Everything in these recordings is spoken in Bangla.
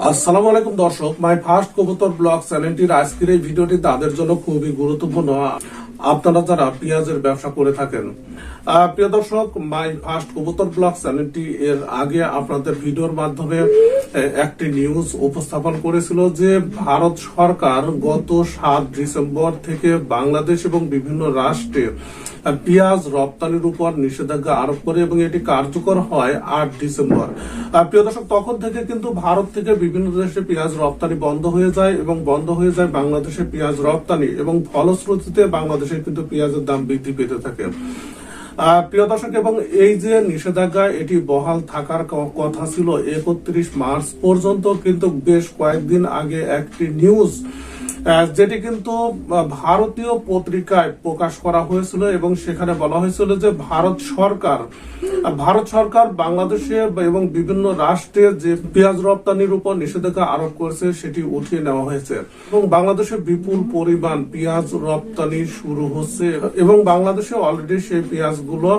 আসসালামু আলাইকুম দর্শক মাই ফার্স্ট কবুতর ব্লগ চ্যানেলটির আজকের এই ভিডিওটি তাদের জন্য খুবই গুরুত্বপূর্ণ। আপনারা যারা পেঁয়াজের ব্যবসা করে থাকেন প্রিয় দর্শক, মাই ফার্স্ট কবুতর ব্লগ চ্যানেলটি এর আগে আপনাদের ভিডিওর মাধ্যমে একটি নিউজ উপস্থাপন করেছিল যে ভারত সরকার গত সাত ডিসেম্বর থেকে বাংলাদেশ এবং বিভিন্ন রাষ্ট্রে পেঁয়াজ রপ্তানির উপর নিষেধাজ্ঞা আরোপ করে এবং এটি কার্যকর হয় আট ডিসেম্বর। প্রিয় দর্শক, তখন থেকে কিন্তু ভারত থেকে বিভিন্ন দেশে পেঁয়াজ রপ্তানি বন্ধ হয়ে যায় এবং বন্ধ হয়ে যায় বাংলাদেশে পেঁয়াজ রপ্তানি এবং ফলশ্রুতিতে বাংলাদেশে কিন্তু পেঁয়াজের দাম বৃদ্ধি পেতে থাকে। প্রিয় দর্শক, এবং এই যে নিষেধাজ্ঞা এটি বহাল থাকার কথা ছিল একত্রিশ মার্চ পর্যন্ত, কিন্তু বেশ কয়েকদিন আগে একটি নিউজ যেটি কিন্তু ভারতীয় পত্রিকায় প্রকাশ করা হয়েছিল এবং সেখানে বলা হয়েছিল যে ভারত সরকার ভারত সরকার বাংলাদেশে এবং বিভিন্ন রাষ্ট্রে যে পেঁয়াজ রপ্তানির উপর নিষেধাজ্ঞা আরোপ করেছে, সেটি উঠিয়ে নেওয়া হয়েছে। এবং বাংলাদেশে বিপুল পরিমাণ পেঁয়াজ রপ্তানি শুরু হচ্ছে এবং বাংলাদেশে অলরেডি সেই পেঁয়াজগুলো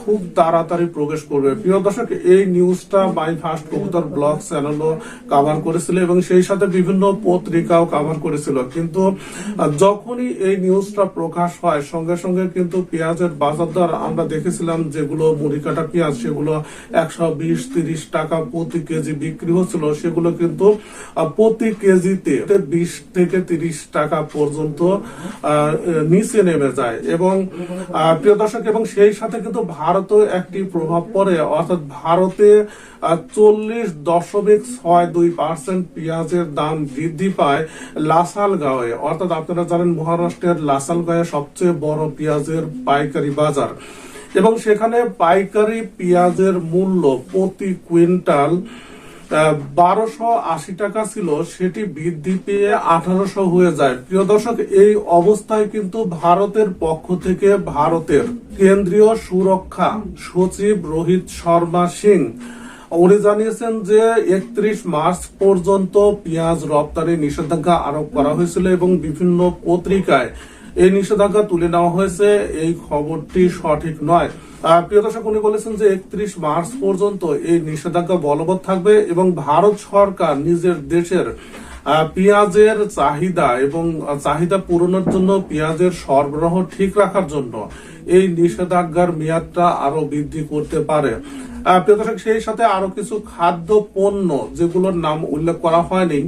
খুব তাড়াতাড়ি প্রবেশ করবে। প্রিয় দর্শক, এই নিউজটা মাই ফার্স্ট কবুতর ব্লগ চ্যানেলও কাভার করেছিল এবং সেই সাথে বিভিন্ন পত্রিকাও কাভার করেছিল। কিন্তু যখনই এই নিউজটা প্রকাশ হয়, সঙ্গে সঙ্গে কিন্তু পেঁয়াজের বাজার দর আমরা দেখেছিলাম যেগুলো মুড়ি কাটা পেঁয়াজ, সেগুলো একশো বিশ, তিরিশ টাকা প্রতি কেজি বিক্রি হচ্ছিল, সেগুলো কিন্তু প্রতি কেজিতে বিশ থেকে তিরিশ টাকা পর্যন্ত নিচে নেমে যায়। এবং প্রিয় দর্শক, এবং সেই সাথে কিন্তু ভারতেও একটি প্রভাব পড়ে। অর্থাৎ ভারতে চল্লিশ দশমিক ছয় দুই পার্সেন্ট পেঁয়াজের দাম বৃদ্ধি পায়। লাসালগাঁওয়ে অর্থাৎ আপনারা জানেন মহারাষ্ট্রের লাসালগাঁয়ে সবচেয়ে বড় পেঁয়াজের পাইকারি বাজার। এবং সেখানে পাইকারি পেঁয়াজের মূল্য প্রতি কুইন্টাল বারোশো আশি টাকা ছিল। সেটি বৃদ্ধি পেয়ে আঠারোশো হয়ে যায়। প্রিয় দর্শক, এই অবস্থায় কিন্তু ভারতের পক্ষ থেকে ভারতের কেন্দ্রীয় সুরক্ষা সচিব রোহিত শর্মা সিং উনি জানিয়েছেন যে একত্রিশ মার্চ পর্যন্ত পেঁয়াজ রপ্তানি নিষেধাজ্ঞা আরোপ করা হয়েছিল এবং বিভিন্ন পত্রিকায় এই নিষেধাজ্ঞা তুলে নেওয়া হয়েছে। এই খবরটি সঠিক নয়। প্রিয় দর্শক, উনি বলেছেন যে একত্রিশ মার্চ পর্যন্ত এই নিষেধাজ্ঞা বলবৎ থাকবে এবং ভারত সরকার নিজের দেশের পেঁয়াজের চাহিদা এবং চাহিদা পূরণের জন্য পেঁয়াজের সরবরাহ ঠিক রাখার জন্য এই নিষেধাজ্ঞার মেয়াদটা আরও বৃদ্ধি করতে পারে। প্রিয় দর্শক, সেই সাথে আরও কিছু খাদ্য পণ্য যেগুলোর নাম উল্লেখ করা হয়নি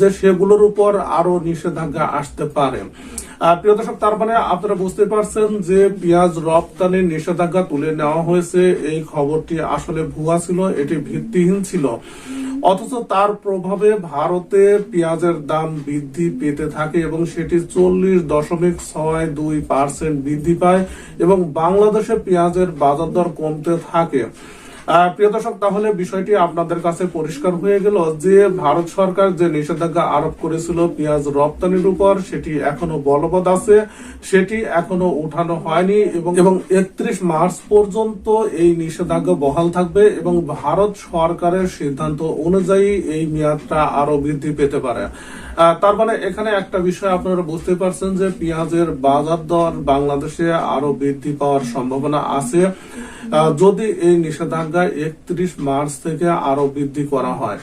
যে সেগুলোর উপর আরও নিষেধাজ্ঞা আসতে পারে। প্রিয় দর্শক, তার মানে আপনারা বুঝতে পারছেন যে পেঁয়াজ রপ্তানির নিষেধাজ্ঞা তুলে নেওয়া হয়েছে। এই খবরটি আসলে ভুয়া ছিল, এটি ভিত্তিহীন ছিল। অথচ তার প্রভাবে ভারতে পেঁয়াজের দাম বৃদ্ধি পেতে থাকে এবং সেটি চল্লিশ দশমিক ছয় দুই পার্সেন্ট বৃদ্ধি পায় এবং বাংলাদেশে পেঁয়াজের বাজার দর কমতে থাকে। প্রিয় দর্শক তাহলে বিষয়টি আপনাদের কাছে পরিষ্কার হয়ে গেল যে ভারত সরকার যে নিষেধাজ্ঞা আরোপ করেছিল পেঁয়াজ রপ্তানির উপর সেটি এখনও বলবৎ আছে। সেটি এখনও উঠানো হয়নি এবং একত্রিশ মার্চ পর্যন্ত এই নিষেধাজ্ঞা বহাল থাকবে এবং ভারত সরকারের সিদ্ধান্ত অনুযায়ী এই মেয়াদটা আরও বৃদ্ধি পেতে পারে। তার মানে এখানে একটা বিষয় আপনারা বুঝতে পারছেন যে পেঁয়াজের বাজার দর বাংলাদেশে আরও বৃদ্ধি পাওয়ার সম্ভাবনা আছে। যদি এই নিষেধাজ্ঞা একত্রিশ মার্চ থেকে আরও বৃদ্ধি করা হয়।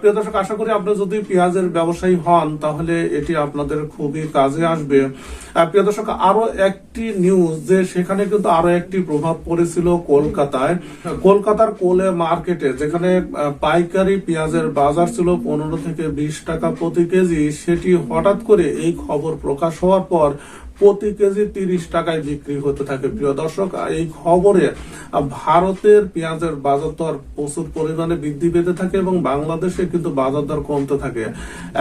প্রিয় দর্শক, আশা করি আপনি যদি পেঁয়াজের ব্যবসায়ী হন, তাহলে এটি আপনাদের খুবই কাজে আসবে। প্রিয় দর্শক, আরও একটি নিউজ যে সেখানে কিন্তু আরও একটি প্রভাব পড়েছিল কলকাতায়। কলকাতার কোলে মার্কেটে, যেখানে পাইকারি পেঁয়াজের বাজার ছিল পনেরো থেকে বিশ টাকা প্রতি কেজি। সেটি হঠাৎ করে এই খবর প্রকাশ হওয়ার পর প্রতি কেজি তিরিশ টাকায় বিক্রি হতে থাকে। প্রিয় দর্শক, এই খবরে ভারতের পেঁয়াজের বাজার দর প্রচুর পরিমাণে বৃদ্ধি পেতে থাকে এবং বাংলাদেশে কিন্তু বাজার দর কমতে থাকে।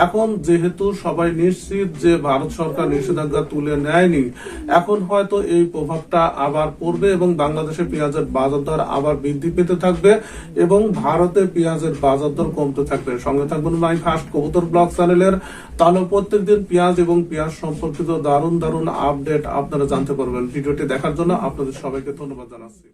এখন যেহেতু সবাই নিশ্চিত যে ভারত সরকার নিষেধাজ্ঞা তুলে নেয়নি, এখন হয়তো এই প্রভাবটা আবার পড়বে এবং বাংলাদেশে পেঁয়াজের বাজার দর আবার বৃদ্ধি পেতে থাকবে এবং ভারতে পেঁয়াজের বাজার দর কমতে থাকবে। সঙ্গে থাকবেন মাই ফার্স্ট কবুতর ব্লগ চ্যানেলের। তাহলে প্রত্যেকদিন পেঁয়াজ এবং পেঁয়াজ সম্পর্কিত দারুণ দারুণ আপডেট আপনারা জানতে পারবেন। ভিডিওটি দেখার জন্য আপনাদের সবাইকে ধন্যবাদ জানাচ্ছি।